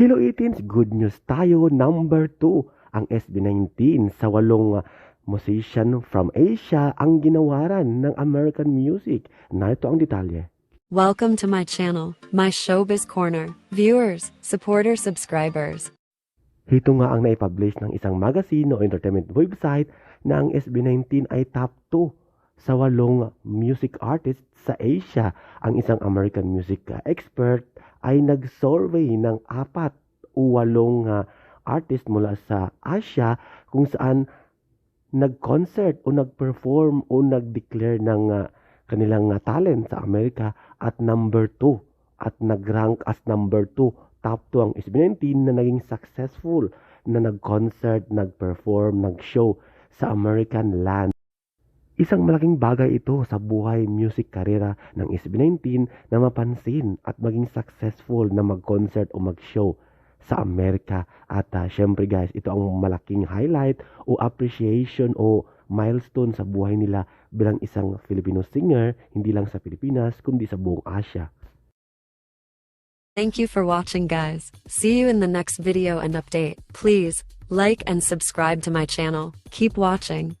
Hello 18s, good news tayo. Number 2, ang SB19 sa walong uh, musician from Asia ang ginawaran ng American music. Narito ang detalye. Welcome to my channel, my showbiz corner. Viewers, supporters, subscribers. Ito nga ang naipublish ng isang magazine o entertainment website na ang SB19 ay top 2 sa walong music artist sa Asia. Ang isang American music uh, expert ay nag-survey ng apat o walong uh, artist mula sa Asia kung saan nag-concert o nag-perform o nag-declare ng uh, kanilang uh, talent sa Amerika at number 2 at nag-rank as number 2 top 2 ang SB19 na naging successful na nag-concert, nag-perform, nag-show sa American land. Isang malaking bagay ito sa buhay music karera ng SB19 na mapansin at maging successful na mag-concert o mag-show sa Amerika. At uh, syempre guys, ito ang malaking highlight o appreciation o milestone sa buhay nila bilang isang Filipino singer, hindi lang sa Pilipinas, kundi sa buong Asia. Thank you for watching guys. See you in the next video and update. Please, like and subscribe to my channel. Keep watching.